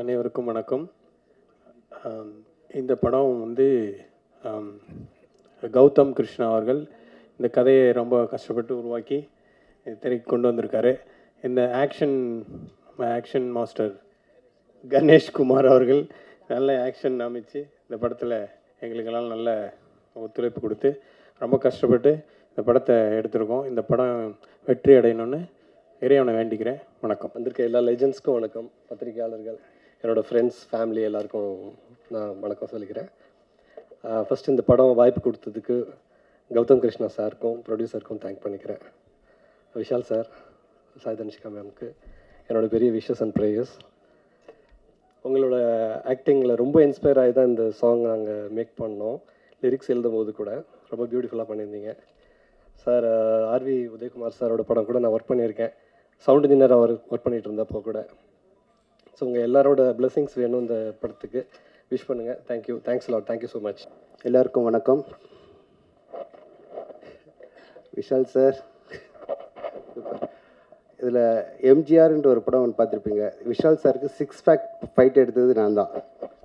அனைவருக்கும் வணக்கம். இந்த படம் வந்து கௌதம் கிருஷ்ணா அவர்கள் இந்த கதையை ரொம்ப கஷ்டப்பட்டு உருவாக்கி திரைக்கு கொண்டு வந்திருக்காரு. இந்த action action master Ganesh Kumar அவர்கள் நல்ல ஆக்ஷன் அமைச்சு இந்த படத்தில் எங்களுக்கெல்லாம் நல்ல ஒத்துழைப்பு கொடுத்து ரொம்ப கஷ்டப்பட்டு இந்த படத்தை எடுத்திருக்கோம். இந்த படம் வெற்றி அடையணும்னு இறைவனை வேண்டிக்கிறேன். வணக்கம். வந்திருக்க எல்லா லெஜண்ட்ஸ்க்கும் வணக்கம். பத்திரிகையாளர்கள் என்னோடய ஃப்ரெண்ட்ஸ் ஃபேமிலி எல்லாருக்கும் நான் வணக்கம் சொல்லிக்கிறேன். ஃபஸ்ட் இந்த படம் வாய்ப்பு கொடுத்ததுக்கு கௌதம் கிருஷ்ணா சாருக்கும் ப்ரொடியூசருக்கும் தேங்க் பண்ணிக்கிறேன். விஷால் சார் சாய் தனுஷிகா மேம்க்கு என்னோடய பெரிய விஷஸ் அண்ட் ப்ரேயர்ஸ் உங்களோட ஆக்டிங்கில் ரொம்ப இன்ஸ்பயர் ஆகி தான் இந்த சாங் நாங்கள் மேக் பண்ணோம். லிரிக்ஸ் எழுதும் போது கூட ரொம்ப பியூட்டிஃபுல்லாக பண்ணியிருந்தீங்க. சார் ஆர்வி உதயகுமார் சாரோட படம் கூட நான் ஒர்க் பண்ணியிருக்கேன். சவுண்ட் இன்ஜினியர் அவர் ஒர்க் பண்ணிட்டு இருந்தப்போ கூட. ஸோ உங்கள் எல்லாரோட பிளெஸிங்ஸ் வேணும் இந்த படத்துக்கு. விஷ் பண்ணுங்கள் thank you thanks lot thank you so much எல்லாருக்கும் வணக்கம். விஷால் சார். இதில் எம்ஜிஆர்ன்ற ஒரு படம் ஒன்று பார்த்துருப்பீங்க. விஷால் சாருக்கு சிக்ஸ் பேக் ஃபைட் எடுத்தது நான் தான்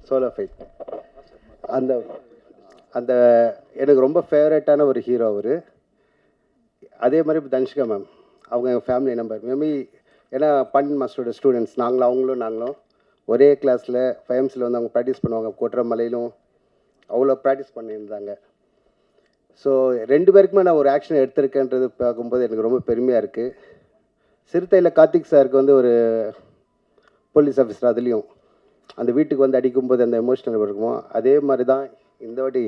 சோலோ ஃபைட் அந்த அந்த எனக்கு ரொம்ப ஃபேவரட்டான ஒரு ஹீரோ அவர். அதே மாதிரி இப்போ தனுஷ்கா மேம் அவங்க எங்கள் ஃபேமிலி நம்பர் மேபி ஏன்னா பன் மாஸ்டரோட ஸ்டூடெண்ட்ஸ் நாங்களும் அவங்களும் நாங்களும் ஒரே கிளாஸில் ஃபைம்ஸில் வந்து அவங்க ப்ராக்டிஸ் பண்ணுவாங்க. கொட்டுறமலையிலும் அவ்வளோ ப்ராக்டிஸ் பண்ணியிருந்தாங்க. ஸோ ரெண்டு பேருக்குமே நான் ஒரு ஆக்ஷன் எடுத்திருக்கேன்றது பார்க்கும்போது எனக்கு ரொம்ப பெருமையாக இருக்குது சிறுத்தையில் கார்த்திக் சாருக்கு வந்து ஒரு போலீஸ் ஆஃபீஸர் அதுலேயும் அந்த வீட்டுக்கு வந்து அடிக்கும்போது அந்த எமோஷனல் இருக்குமோ அதே மாதிரி தான் இந்த வாட்டி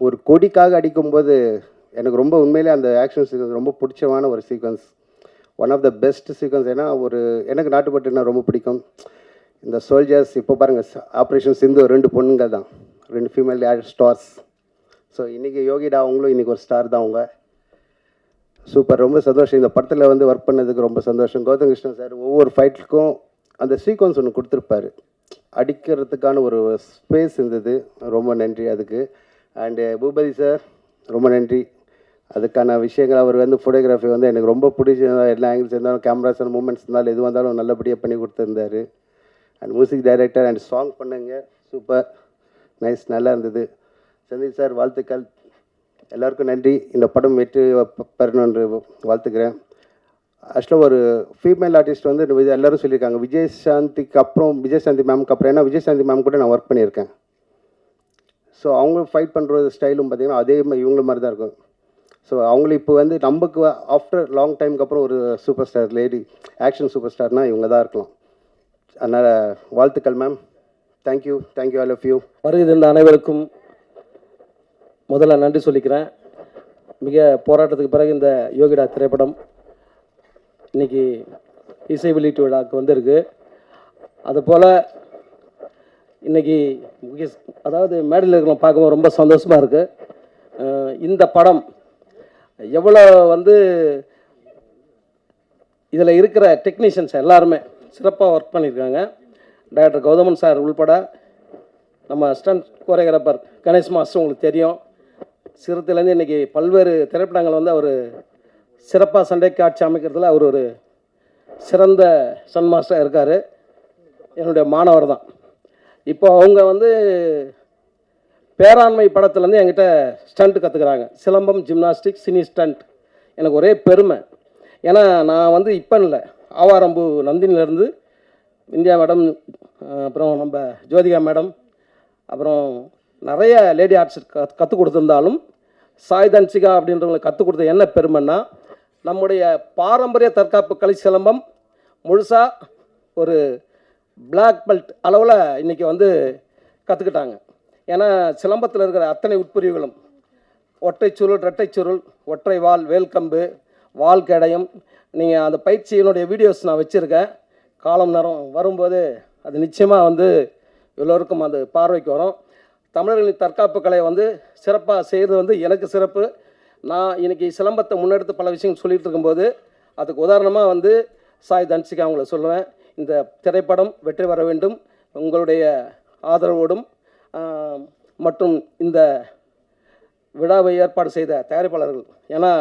ஒரு கொடிக்காக அடிக்கும்போது எனக்கு ரொம்ப உண்மையிலே அந்த ஆக்ஷன் சீக்வன்ஸ் ரொம்ப பிடிச்சமான ஒரு sequence one of the best sequence ஏன்னா ஒரு எனக்கு நாட்டுப்பட்டுனா ரொம்ப பிடிக்கும். இந்த சோல்ஜர்ஸ் இப்போ பாருங்கள் ஆப்ரேஷன் சிந்து ரெண்டு பொண்ணுங்க தான். ரெண்டு ஃபீமேல் ஸ்டார்ஸ் ஸோ இன்றைக்கி யோகிடா அவங்களும் இன்றைக்கி ஒரு ஸ்டார் தான் அவங்க. சூப்பர் ரொம்ப சந்தோஷம். இந்த படத்தில் வந்து ஒர்க் பண்ணதுக்கு ரொம்ப சந்தோஷம். கௌதம் கிருஷ்ணன் சார் ஒவ்வொரு ஃபைட்டுக்கும் அந்த சீக்வன்ஸ் ஒன்று கொடுத்துருப்பாரு. அடிக்கிறதுக்கான ஒரு ஸ்பேஸ் இருந்தது. ரொம்ப நன்றி அதுக்கு. அண்டு பூபதி சார் ரொம்ப நன்றி. அதுக்கான விஷயங்கள் அவர் வந்து ஃபோட்டோகிராஃபி வந்து எனக்கு ரொம்ப பிடிச்சிருந்தா எல்லா ஆங்கிள்ஸ் இருந்தாலும் கேமராஸ் அண்ட் மூமெண்ட்ஸ் இருந்தாலும் எது வந்தாலும் நல்லபடியாக பண்ணி கொடுத்துருந்தாரு. And music director and song பண்ணுங்க. சூப்பர் நைஸ் நல்லா இருந்தது. சந்தீப் சார் வாழ்த்துக்கள். எல்லாருக்கும் நன்றி. இந்த படம் வெற்றி பெறணுன்ற வாழ்த்துக்கிறேன். ஆக்சுவலாக ஒரு ஃபீமேல் ஆர்டிஸ்ட் வந்து எல்லோரும் எல்லாரும் சொல்லியிருக்காங்க. விஜய் சாந்திக்கு அப்புறம் விஜய் சாந்தி அப்புறம் ஏன்னா விஜய் சாந்தி மேம் கூட நான் ஒர்க் பண்ணியிருக்கேன். ஸோ அவங்க ஃபைட் பண்ணுற ஸ்டைலும் பார்த்திங்கன்னா அதே மாதிரி இவங்கள மாதிரி தான் இருக்கும். ஸோ அவங்களும் இப்போ வந்து நமக்கு ஆஃப்டர் லாங் டைமுக்கு அப்புறம் ஒரு super star lady action super ஸ்டார்னால் இவங்க தான் இருக்கலாம். அதனால் வாழ்த்துக்கள் ma'am thank you thank you all of you வருகை தந்த அனைவருக்கும் முதல்ல நன்றி சொல்லிக்கிறேன். மிக போராட்டத்துக்கு பிறகு இந்த யோகிடா திரைப்படம் இன்னைக்கு இசை வெளியீட்டு விழாவுக்கு வந்திருக்கு. அதுபோல் இன்னைக்கு அதாவது மேடையில் இருக்கிறவங்க பார்க்கும்போது ரொம்ப சந்தோஷமாக இருக்குது இந்த படம் எவ்வளோ வந்து இதில் இருக்கிற டெக்னீஷியன்ஸ் எல்லாருமே சிறப்பாக ஒர்க் பண்ணியிருக்காங்க. டாக்டர் கௌதமன் சார் உள்பட நம்ம ஸ்டண்ட் கோரியோகிராஃபர் கணேஷ் மாஸ்டர் உங்களுக்கு தெரியும். சிறுத்தையிலேருந்து இன்றைக்கி பல்வேறு திரைப்படங்கள் வந்து அவர் சிறப்பாக சண்டை காட்சி அமைக்கிறதுல அவர் ஒரு சிறந்த சன் மாஸ்டராக இருக்கார். என்னுடைய மாணவர் தான். இப்போ அவங்க வந்து பேராண்மை படத்துலேருந்து என்கிட்ட ஸ்டண்ட் கற்றுக்குறாங்க சிலம்பம் ஜிம்னாஸ்டிக் சினி ஸ்டண்ட் எனக்கு ஒரே பெருமை. ஏன்னா நான் வந்து இப்போ இல்லை. ஆவாரம்பு நந்தினிலேருந்து இந்தியா மேடம் அப்புறம் நம்ம ஜோதிகா மேடம் அப்புறம் நிறைய லேடி ஆர்ட்ஸ் கற்றுக் கொடுத்துருந்தாலும் சாய் தன்சிகா அப்படின்றவங்களுக்கு கற்றுக் கொடுத்த என்ன பெருமைன்னா நம்முடைய பாரம்பரிய தற்காப்பு கலை சிலம்பம் முழுசாக ஒரு பிளாக் பெல்ட் அளவில் இன்றைக்கி வந்து கற்றுக்கிட்டாங்க ஏன்னா சிலம்பத்தில் இருக்கிற அத்தனை உட்பிரிவுகளும் ஒற்றை சுருள் ரெட்டை சுருள் ஒற்றை வால் வேல்கம்பு வால் கேடயம் நீங்கள் அந்த பயிற்சியினுடைய வீடியோஸ் நான் வச்சுருக்கேன். காலம் நேரம் வரும்போது அது நிச்சயமாக வந்து எல்லோருக்கும் அது பார்வைக்கு வரும். தமிழர்களின் தற்காப்பு கலையை வந்து சிறப்பாக செய்கிறது வந்து எனக்கு சிறப்பு. நான் இன்றைக்கி சிலம்பத்தை முன்னெடுத்து பல விஷயங்கள் சொல்லிகிட்டு இருக்கும்போது அதுக்கு உதாரணமாக வந்து சாய் தன்சிகா அவங்கள சொல்லுவேன். இந்த திரைப்படம் வெற்றி வர வேண்டும். உங்களுடைய ஆதரவோடும் மற்றும் இந்த விழாவை ஏற்பாடு செய்த தயாரிப்பாளர்கள். ஏன்னா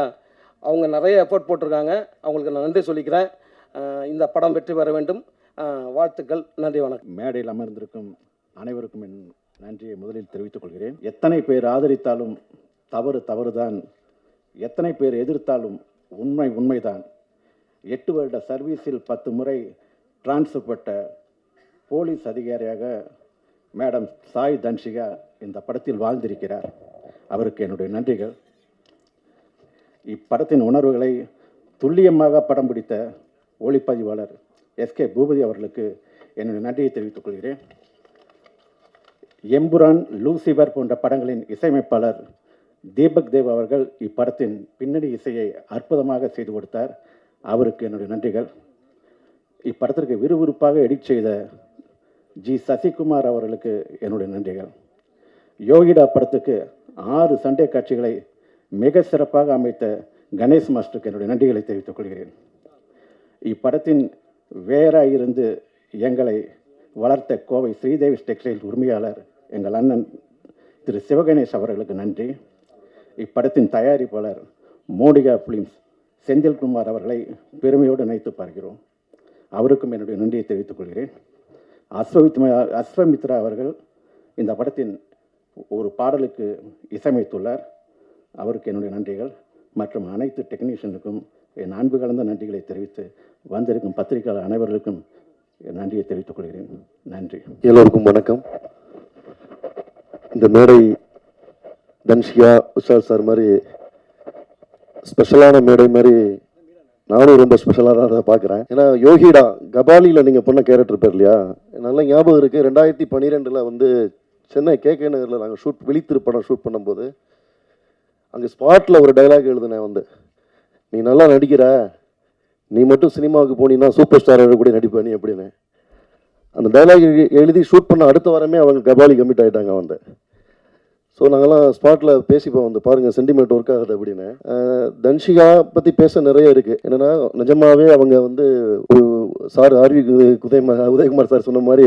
அவங்க நிறைய எஃபோர்ட் போட்டிருக்காங்க. அவங்களுக்கு நான் நன்றி சொல்லிக்கிறேன். இந்த படம் வெற்றி பெற வேண்டும். வாழ்த்துக்கள். நன்றி வணக்கம். மேடையில் அமர்ந்திருக்கும் அனைவருக்கும் என் நன்றியை முதலில் தெரிவித்துக் கொள்கிறேன். எத்தனை பேர் ஆதரித்தாலும் தவறு தவறுதான். எத்தனை பேர் எதிர்த்தாலும் உண்மை உண்மைதான். எட்டு வருட சர்வீஸில் பத்து முறை டிரான்ஸ்ஃபர் பட்ட போலீஸ் அதிகாரியாக மேடம் சாய் தன்ஷிகா இந்த படத்தில் வாழ்ந்திருக்கிறார். அவருக்கு என்னுடைய நன்றிகள். இப்படத்தின் உணர்வுகளை துல்லியமாக படம் பிடித்த ஒளிப்பதிவாளர் எஸ்கே பூபதி அவர்களுக்கு என்னுடைய நன்றியை தெரிவித்துக் கொள்கிறேன். எம்புரான் லூசிபர் போன்ற படங்களின் இசையமைப்பாளர் தீபக் தேவ் அவர்கள் இப்படத்தின் பின்னணி இசையை அற்புதமாக செய்து கொடுத்தார். அவருக்கு என்னுடைய நன்றிகள். இப்படத்திற்கு விறுவிறுப்பாக எடிட் செய்த ஜி சசிகுமார் அவர்களுக்கு என்னுடைய நன்றிகள். யோகிடா படத்துக்கு ஆறு சண்டே காட்சிகளை மிக சிறப்பாக அமைத்த கணேஷ் மாஸ்டருக்கு என்னுடைய நன்றிகளை தெரிவித்துக் கொள்கிறேன். இப்படத்தின் வேறாக இருந்து எங்களை வளர்த்த கோவை ஸ்ரீதேவி டெக்ஸ்டைல் உரிமையாளர் எங்கள் அண்ணன் திரு சிவகணேஷ் அவர்களுக்கு நன்றி. இப்படத்தின் தயாரிப்பாளர் மோடிகா பிலிம்ஸ் செந்தில்குமார் அவர்களை பெருமையோடு நினைத்து பார்க்கிறோம். அவருக்கும் என்னுடைய நன்றியை தெரிவித்துக் கொள்கிறேன். அஸ்வமித்ரா அஸ்வமித்ரா அவர்கள் இந்த படத்தின் ஒரு பாடலுக்கு இசையமைத்துள்ளார். அவருக்கு என்னுடைய நன்றிகள். மற்றும் அனைத்து டெக்னீஷியனுக்கும் என் அன்பு கலந்த நன்றிகளை தெரிவித்து வந்திருக்கும் பத்திரிகையாளர் அனைவர்களுக்கும் என் நன்றியை தெரிவித்துக் கொள்கிறேன். நன்றி. எல்லோருக்கும் வணக்கம். இந்த மேடை தன்ஷியா விஷால் சார் மாதிரி ஸ்பெஷலான மேடை மாதிரி நானும் ரொம்ப ஸ்பெஷலாக தான் அதை பார்க்குறேன். ஏன்னா யோகிடா கபாலியில் நீங்கள் பண்ண கேரக்டர் பேர் இல்லையா? நல்ல ஞாபகம் இருக்குது ரெண்டாயிரத்தி பன்னிரெண்டில் வந்து சென்னை கே கே நகரில் நாங்கள் ஷூட் விழித்திரு படம் ஷூட் பண்ணும்போது அங்கே ஸ்பாட்டில் ஒரு டைலாக் எழுதுனேன் வந்து. நீ நல்லா நடிக்கிற. நீ மட்டும் சினிமாவுக்கு போனீங்கன்னா சூப்பர் ஸ்டார் கூட நடிப்ப நீ அப்படின்னு. அந்த டைலாக் எழுதி ஷூட் பண்ண அடுத்த வாரமே அவங்க கபாலி கமிட் ஆகிட்டாங்க வந்து. ஸோ நாங்கள்லாம் ஸ்பாட்டில் பேசிப்போம் வந்து பாருங்கள் சென்டிமெண்ட் ஒர்க் ஆகுது அப்படின்னு. தன்ஷிகா பற்றி பேச நிறைய இருக்குது என்னென்னா நிஜமாவே அவங்க வந்து ஒரு sir RV Udayakumar Udayakumar sir சொன்ன மாதிரி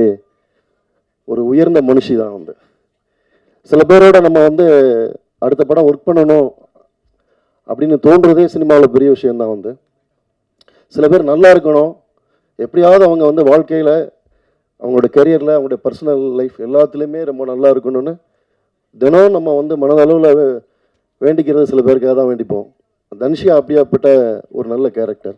ஒரு உயர்ந்த மனுஷி தான் வந்து. சில பேரோட நம்ம வந்து அடுத்த படம் ஒர்க் பண்ணணும் அப்படின்னு தோன்றதே சினிமாவில் பெரிய விஷயந்தான் வந்து. சில பேர் நல்லா இருக்கணும். எப்படியாவது அவங்க வந்து வாழ்க்கையில் அவங்களோட கெரியரில் அவங்களுடைய பர்சனல் லைஃப் எல்லாத்துலேயுமே ரொம்ப நல்லா இருக்கணும்னு தினம் நம்ம வந்து மனதளவில் வேண்டிக்கிறது சில பேருக்காக தான் வேண்டிப்போம். தனுஷியா அப்படியாப்பட்ட ஒரு நல்ல கேரக்டர்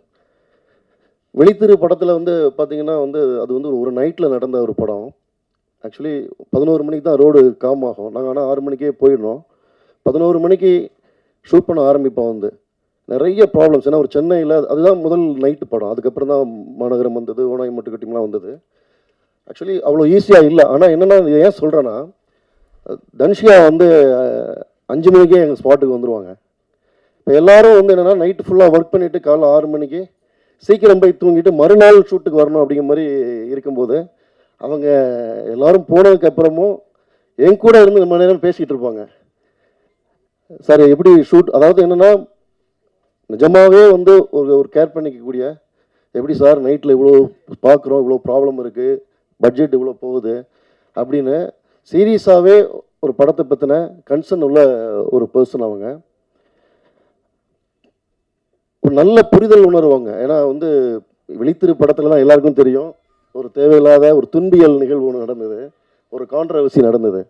வெளித்திரு படத்தில் வந்து பார்த்திங்கன்னா வந்து அது வந்து ஒரு நைட்டில் நடந்த ஒரு படம். ஆக்சுவலி பதினோரு மணிக்கு தான் ரோடு காம் ஆகும். நாங்கள் ஆனால் ஆறு மணிக்கே போயிடணும். பதினோரு மணிக்கு ஷூட் பண்ண ஆரம்பிப்போம் வந்து. நிறைய ப்ராப்ளம்ஸ் ஏன்னா ஒரு சென்னையில் அதுதான் முதல் நைட்டு படம். அதுக்கப்புறம் தான் மாநகரம் வந்தது ஓனாய் மட்டுக்கட்டிமெலாம் வந்தது. ஆக்சுவலி அவ்வளோ ஈஸியாக இல்லை. ஆனால் என்னென்னா ஏன் சொல்கிறேன்னா தனுஷியா வந்து அஞ்சு மணிக்கே எங்கள் ஸ்பாட்டுக்கு வந்துடுவாங்க இப்போ எல்லாரும் வந்து என்னென்னா நைட்டு ஃபுல்லாக ஒர்க் பண்ணிவிட்டு காலைல ஆறு மணிக்கு சீக்கிரம் போய் தூங்கிட்டு மறுநாள் ஷூட்டுக்கு வரணும் அப்படிங்கிற மாதிரி இருக்கும்போது அவங்க எல்லாரும் போனதுக்கு அப்புறமும் என் கூட இருந்து நம்ம நேரம் பேசிகிட்டு இருப்பாங்க. சார் எப்படி ஷூட் அதாவது என்னென்னா நிஜமாகவே வந்து ஒரு ஒரு கேர் பண்ணிக்கக்கூடிய எப்படி சார் நைட்டில் இவ்வளோ பார்க்குறோம் இவ்வளோ ப்ராப்ளம் இருக்குது பட்ஜெட் இவ்வளோ போகுது அப்படின்னு சீரியஸாகவே ஒரு படத்தை பற்றின கன்சர்ன் உள்ள ஒரு பர்சன் அவங்க. ஒரு நல்ல புரிதல் உணர்வாங்க ஏன்னா வந்து விழித்திரு படத்தில் தான் எல்லாருக்கும் தெரியும். ஒரு தேவையில்லாத ஒரு துன்பியல் நிகழ்வு ஒன்று நடந்தது. ஒரு கான்ட்ரவர்சி நடந்தது.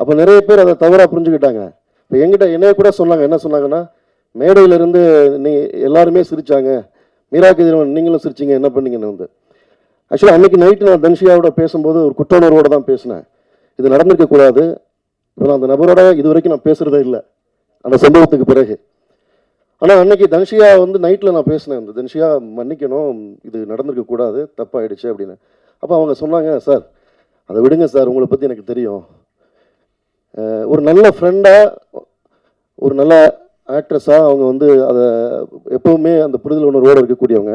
அப்போ நிறைய பேர் அதை தவறாக புரிஞ்சுக்கிட்டாங்க. இப்போ எங்கிட்ட என்னைய கூட சொன்னாங்க. என்ன சொன்னாங்கன்னா மேடையிலிருந்து நீ எல்லாருமே சிரிச்சாங்க. மீரா கதிரவன் நீங்களும் சிரிச்சீங்க. என்ன பண்ணீங்கன்னு வந்து. ஆக்சுவலாக அன்னைக்கு நைட்டு நான் தன்ஷியாவோட பேசும்போது ஒரு குற்றோணர்வோடு தான் பேசினேன். இது நடந்திருக்க கூடாது. இப்போ நான் அந்த நபரோட இது வரைக்கும் நான் பேசுகிறதே இல்லை. அந்த சம்பவத்துக்கு பிறகு. ஆனால் அன்னைக்கு தனுஷியா வந்து நைட்டில் நான் பேசினேன். இந்த தனுஷியா மன்னிக்கணும். இது நடந்திருக்க கூடாது. தப்பாயிடுச்சு அப்படின்னு. அப்போ அவங்க சொன்னாங்க சார் அதை விடுங்க சார். உங்களை பற்றி எனக்கு தெரியும். ஒரு நல்ல ஃப்ரெண்டாக ஒரு நல்ல ஆக்ட்ரஸாக அவங்க வந்து அதை எப்போவுமே அந்த புரிதல் உணர்வோடு இருக்கக்கூடியவங்க.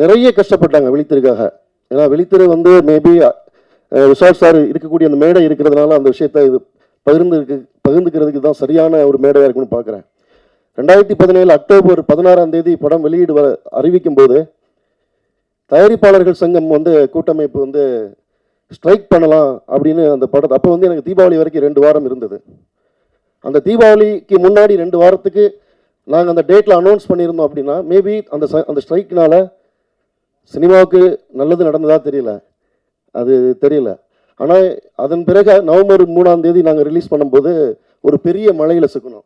நிறைய கஷ்டப்பட்டாங்க வெளித்திருக்காக. ஏன்னா வெளித்திரு வந்து மேபி விஷால் சார் இருக்கக்கூடிய அந்த மேடை இருக்கிறதுனால அந்த விஷயத்தை இது பகிர்ந்து பகிர்ந்துக்கிறதுக்கு தான் சரியான ஒரு மேடையாக இருக்குன்னு பார்க்குறேன். ரெண்டாயிரத்தி பதினேழு அக்டோபர் பதினாறாம் தேதி படம் வெளியீடு வர அறிவிக்கும் போது தயாரிப்பாளர்கள் சங்கம் வந்து கூட்டமைப்பு வந்து ஸ்ட்ரைக் பண்ணலாம் அப்படின்னு அந்த படத்தை அப்போ வந்து எனக்கு தீபாவளி வரைக்கும் ரெண்டு வாரம் இருந்தது. அந்த தீபாவளிக்கு முன்னாடி ரெண்டு வாரத்துக்கு நாங்கள் அந்த டேட்டில் அனௌன்ஸ் பண்ணியிருந்தோம் அப்படின்னா மேபி அந்த ச- அந்த ஸ்ட்ரைக்கினால் சினிமாவுக்கு நல்லது நடந்ததாக தெரியல. அது தெரியல. ஆனால் அதன் பிறகு நவம்பர் மூணாம் தேதி நாங்கள் ரிலீஸ் பண்ணும்போது ஒரு பெரிய மழையில் சிக்கணும்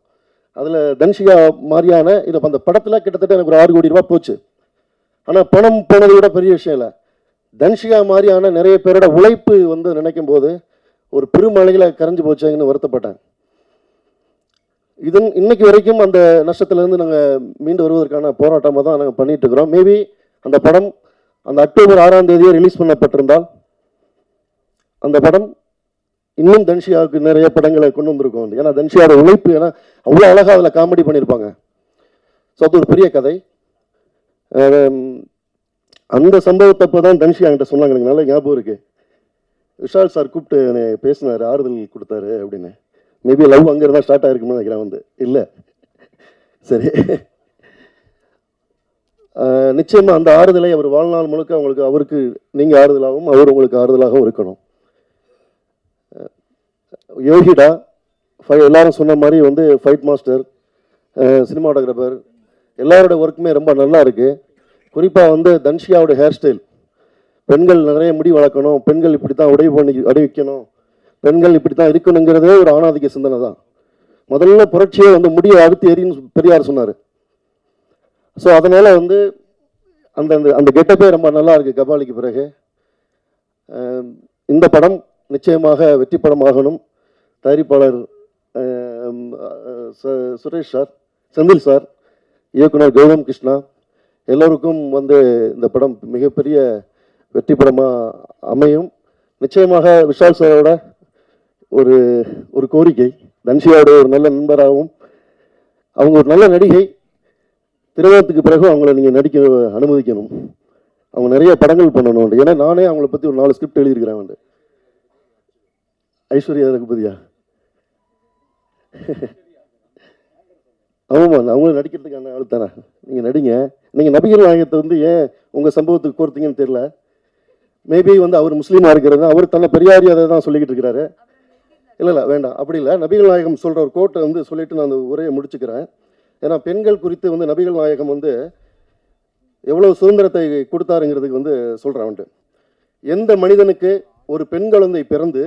அதில் தன்ஷிகா மாதிரியான இதை அந்த படத்தில் கிட்டத்தட்ட எனக்கு ஒரு ஆறு கோடி ரூபா போச்சு. ஆனால் பணம் போனதை விட பெரிய விஷயம் இல்லை. தன்ஷிகா மாதிரியான நிறைய பேரோட உழைப்பு வந்து நினைக்கும் போது ஒரு பெருமழையில் கரைஞ்சு போச்சாங்கன்னு வருத்தப்பட்டேன். இதன் இன்னைக்கு வரைக்கும் அந்த நஷ்டத்திலேருந்து நாங்கள் மீண்டு வருவதற்கான போராட்டமாக தான் நாங்கள் பண்ணிகிட்டு இருக்கிறோம். மேபி அந்த படம் அந்த அக்டோபர் ஆறாம் தேதியே ரிலீஸ் பண்ணப்பட்டிருந்தால் அந்த படம் இன்னும் தன்ஷியாவுக்கு நிறைய படங்களை கொண்டு வந்திருக்கோம் ஏன்னா தன்ஷியாவோட உழைப்பு ஏன்னா அவ்வளோ அழகாக அதில் காமெடி பண்ணியிருப்பாங்க. ஸோ அது ஒரு பெரிய கதை. அந்த சம்பவத்தப்போ தான் தன்ஷியா என்கிட்ட சொன்னாங்க. எனக்கு நல்ல ஞாபகம் இருக்குது விஷால் சார் கூப்பிட்டு என்னை பேசினார் ஆறுதல் கொடுத்தாரு அப்படின்னு. மேபி லவ் அங்கே இருந்தால் ஸ்டார்ட் ஆயிருக்குன்னு நினைக்கிறேன் வந்து. இல்லை. சரி. நிச்சயமாக அந்த ஆறுதலை அவர் வாழ்நாள் முழுக்க அவங்களுக்கு அவருக்கு நீங்கள் ஆறுதலாகவும் அவர் உங்களுக்கு ஆறுதலாகவும் இருக்கணும். யோகிடா ஃபை எல்லாரும் சொன்ன மாதிரி வந்து ஃபைட் மாஸ்டர் சினிமாட்டோகிராஃபர் எல்லாரோட ஒர்க்குமே ரொம்ப நல்லா இருக்குது குறிப்பாக வந்து தன்ஷியாவோட ஹேர் ஸ்டைல் பெண்கள் நிறைய முடி வளர்க்கணும் பெண்கள் இப்படி தான் உடை பண்ணி அடைவிக்கணும் பெண்கள் இப்படி தான் இருக்கணுங்கிறதே ஒரு ஆணாதிக்க சிந்தனை தான். முதல்ல புரட்சியே வந்து முடியை அறுத்து எரின்னு பெரியார் சொன்னார். ஸோ அதனால் வந்து அந்த அந்த கெட்டப்பே ரொம்ப நல்லா இருக்குது கபாலிக்கு பிறகு. இந்த படம் நிச்சயமாக வெற்றி படமாகணும் தயாரிப்பாளர் சுரேஷ் சார் செந்தில் சார் இயக்குனர் கௌதம் கிருஷ்ணா எல்லோருக்கும் வந்து இந்த படம் மிகப்பெரிய வெற்றி படமாக அமையும். நிச்சயமாக விஷால் சாரோட ஒரு ஒரு கோரிக்கை தன்ஷியாவோட ஒரு நல்ல நண்பராகவும் அவங்க ஒரு நல்ல நடிகை திருமணத்துக்கு பிறகு அவங்கள நீங்கள் நடிக்க அனுமதிக்கணும். அவங்க நிறைய படங்கள் பண்ணணும். ஏன்னா நானே அவங்கள பற்றி ஒரு நாலு ஸ்கிரிப்ட் எழுதியிருக்கிறேன் வந்து. ஐஸ்வர்யா ரகுபதியா? ஆமாம்மா அவங்களும் நடிக்கிறதுக்கான ஆள் தானே? நீங்கள் நடிங்க. நீங்கள் நபிகள் நாயகத்தை வந்து ஏன் உங்கள் சம்பவத்துக்கு கோர்த்தீங்கன்னு தெரியல. மேபி வந்து அவர் முஸ்லீமாக இருக்கிறது அவர் தன்னை பெரியாரி அதை தான் சொல்லிக்கிட்டு இருக்கிறாரு. இல்லை இல்லை வேண்டாம். அப்படி இல்லை. நபிகள் நாயகம் சொல்கிற ஒரு கோட்டை வந்து சொல்லிட்டு நான் அந்த உரையை முடிச்சுக்கிறேன். ஏன்னா பெண்கள் குறித்து வந்து நபிகள் நாயகம் வந்து எவ்வளோ சுதந்திரத்தை கொடுத்தாருங்கிறதுக்கு வந்து சொல்கிறேன் வந்துட்டு எந்த மனிதனுக்கு ஒரு பெண் குழந்தை பிறந்து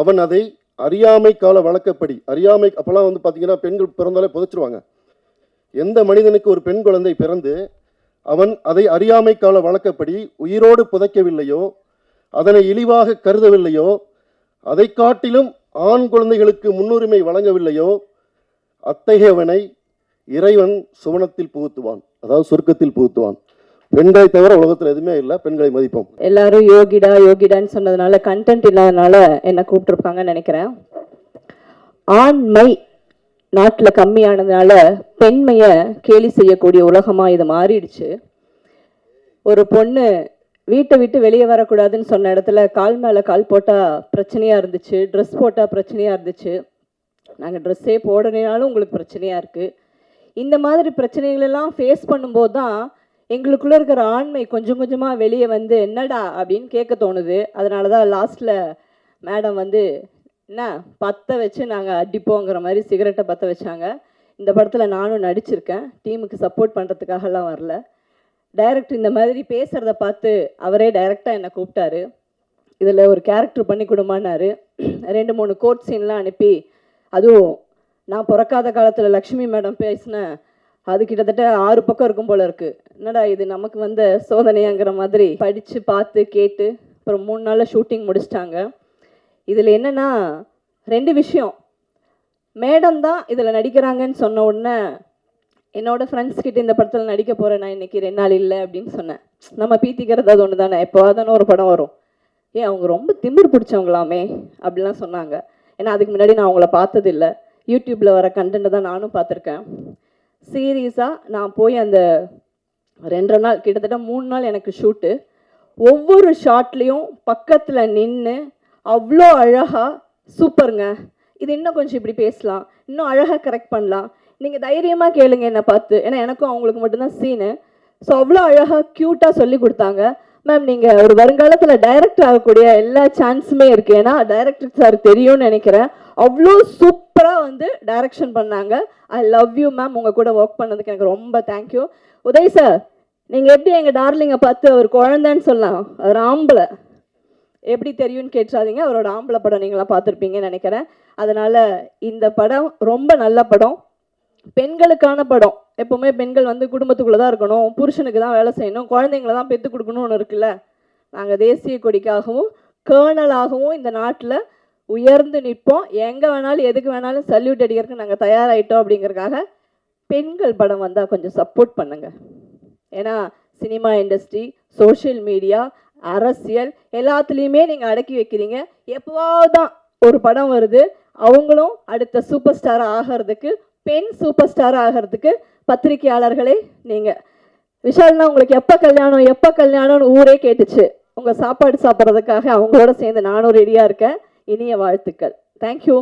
அவன் அதை அறியாமை கால வழக்கப்படி அறியாமை அப்போல்லாம் வந்து பார்த்தீங்கன்னா பெண்கள் பிறந்தாலே புதைச்சிருவாங்க. எந்த மனிதனுக்கு ஒரு பெண் குழந்தை பிறந்து அவன் அதை அறியாமை கால வழக்கப்படி உயிரோடு புதைக்கவில்லையோ அதனை இழிவாக கருதவில்லையோ அதை காட்டிலும் ஆண் குழந்தைகளுக்கு முன்னுரிமை வழங்கவில்லையோ அத்தகையவனை இறைவன் சுவனத்தில் புகுத்துவான். அதாவது சொர்க்கத்தில் புகுத்துவான். பெண்களை தவிர உலகத்தில் எதுவுமே இல்லை. பெண்களை மதிப்போம். எல்லாரும் யோகிடா யோகிடான்னு சொன்னதுனால கண்டென்ட் இல்லாதனால என்ன கூப்பிட்டுருப்பாங்கன்னு நினைக்கிறேன். ஆண்மை நாட்டில் கம்மியானதுனால பெண்மையை கேலி செய்யக்கூடிய உலகமாக இது மாறிடுச்சு. ஒரு பொண்ணு வீட்டை விட்டு வெளியே வரக்கூடாதுன்னு சொன்ன இடத்துல கால் மேலே கால் போட்டால் பிரச்சனையாக இருந்துச்சு ட்ரெஸ் போட்டால் பிரச்சனையாக இருந்துச்சு. நாங்கள் ட்ரெஸ்ஸே போடனாலும் உங்களுக்கு பிரச்சனையாக இருக்குது இந்த மாதிரி பிரச்சனைகளெல்லாம் ஃபேஸ் பண்ணும்போது தான் எங்களுக்குள்ளே இருக்கிற ஆண்மை கொஞ்சம் கொஞ்சமாக வெளியே வந்து என்னடா? அப்படின்னு கேட்க தோணுது. அதனால தான் லாஸ்ட்டில் மேடம் வந்து என்ன பற்ற வச்சு நாங்கள் அடிப்போங்கிற மாதிரி சிகரெட்டை பற்ற வச்சாங்க. இந்த படத்தில் நானும் நடிச்சிருக்கேன். டீமுக்கு சப்போர்ட் பண்ணுறதுக்காகலாம் வரல. டைரக்டர் இந்த மாதிரி பேசுகிறத பார்த்து அவரே டைரெக்டாக என்னை கூப்பிட்டாரு. இதில் ஒரு கேரக்டர் பண்ணி கொடுமானாரு ரெண்டு மூணு கோட் சீன்லாம் அனுப்பி அதுவும் நான் பிறக்காத காலத்தில் லக்ஷ்மி மேடம் பேசின அது கிட்டத்தட்ட ஆறு பக்கம் இருக்கும் போல இருக்கு. என்னடா இது நமக்கு வந்த சோதனையாங்கிற மாதிரி படித்து பார்த்து கேட்டு அப்புறம் மூணு நாளில் ஷூட்டிங் முடிச்சிட்டாங்க. இதில் என்னென்னா ரெண்டு விஷயம். மேடம் தான் இதில் நடிக்கிறாங்கன்னு சொன்ன உடனே என்னோடய ஃப்ரெண்ட்ஸ் கிட்ட இந்த படத்தில் நடிக்க போகிறேன் நான் இன்னைக்கு ரெண்டு நாள் இல்லை அப்படின்னு சொன்னேன். நம்ம பீத்திக்கிறது அது ஒன்று தானே எப்போ தானே ஒரு படம் வரும். ஏன் அவங்க ரொம்ப திமிர் பிடிச்சவங்களாமே அப்படிலாம் சொன்னாங்க. ஏன்னா அதுக்கு முன்னாடி நான் அவங்கள பார்த்ததில்ல. யூடியூப்பில் வர கண்டென்ட்டை தான் நானும் பார்த்துருக்கேன். சீரியஸாக நான் போய் அந்த ரெண்டரை நாள் கிட்டத்தட்ட மூணு நாள் எனக்கு ஷூட்டு. ஒவ்வொரு ஷாட்லேயும் பக்கத்தில் நின்று அவ்வளோ அழகாக சூப்பருங்க. இது இன்னும் கொஞ்சம் இப்படி பேசலாம். இன்னும் அழகாக கரெக்ட் பண்ணலாம். நீங்கள் தைரியமாக கேளுங்க என்னை பார்த்து. ஏன்னா எனக்கும் அவங்களுக்கு மட்டும்தான் சீனு ஸோ அவ்வளோ அழகாக க்யூட்டாக சொல்லி கொடுத்தாங்க. மேம் நீங்கள் ஒரு வருங்காலத்தில் டைரக்டர் ஆகக்கூடிய எல்லா சான்ஸுமே இருக்குது ஏன்னா டைரக்டர் சார் தெரியும்னு நினைக்கிறேன். அவ்வளோ சூப்பராக டைரக்ஷன் பண்ணாங்க. ஐ லவ் யூ மேம் உங்கள் கூட ஒர்க் பண்ணதுக்கு எனக்கு ரொம்ப தேங்க்யூ உதய் சார் நீங்கள் எப்படி எங்கள் டார்லிங்கை பார்த்து அவர் குழந்தைன்னு சொல்லலாம்? அவர் ஆம்பளை. எப்படி தெரியும்னு கேட்டுறாதீங்க அவரோட ஆம்பளை படம் நீங்களாம் பார்த்துருப்பீங்கன்னு நினைக்கிறேன். அதனால் இந்த படம் ரொம்ப நல்ல படம். பெண்களுக்கான படம். எப்போவுமே பெண்கள் வந்து குடும்பத்துக்குள்ளே தான் இருக்கணும். புருஷனுக்கு தான் வேலை செய்யணும். குழந்தைங்கள தான் பெற்று கொடுக்கணும்னு இருக்குல்ல. நாங்கள் தேசிய கொடிக்காகவும் கேர்னலாகவும் இந்த நாட்டில் உயர்ந்து நிற்போம். எங்கே வேணாலும் எதுக்கு வேணாலும் சல்யூட் அடிக்கிறதுக்கு நாங்கள் தயாராகிட்டோம் அப்படிங்கிறக்காக பெண்கள் படம் வந்தால் கொஞ்சம் சப்போர்ட் பண்ணுங்கள் ஏன்னா சினிமா இண்டஸ்ட்ரி சோஷியல் மீடியா அரசியல் எல்லாத்துலேயுமே நீங்கள் அடக்கி வைக்கிறீங்க. எப்போவாவது தான் ஒரு படம் வருது அவங்களும் அடுத்த சூப்பர் ஸ்டார் ஆகிறதுக்கு பெண் சூப்பர் ஸ்டார் ஆகிறதுக்கு பத்திரிகையாளர்களே நீங்கள் விஷால்னா உங்களுக்கு எப்போ கல்யாணம் எப்போ கல்யாணம்னு ஊரே கேட்டுச்சு. உங்கள் சாப்பாடு சாப்பிட்றதுக்காக அவங்களோட சேர்ந்து நானும் ரெடியாக இருக்கேன். இனிய வாழ்த்துக்கள். தேங்க்யூ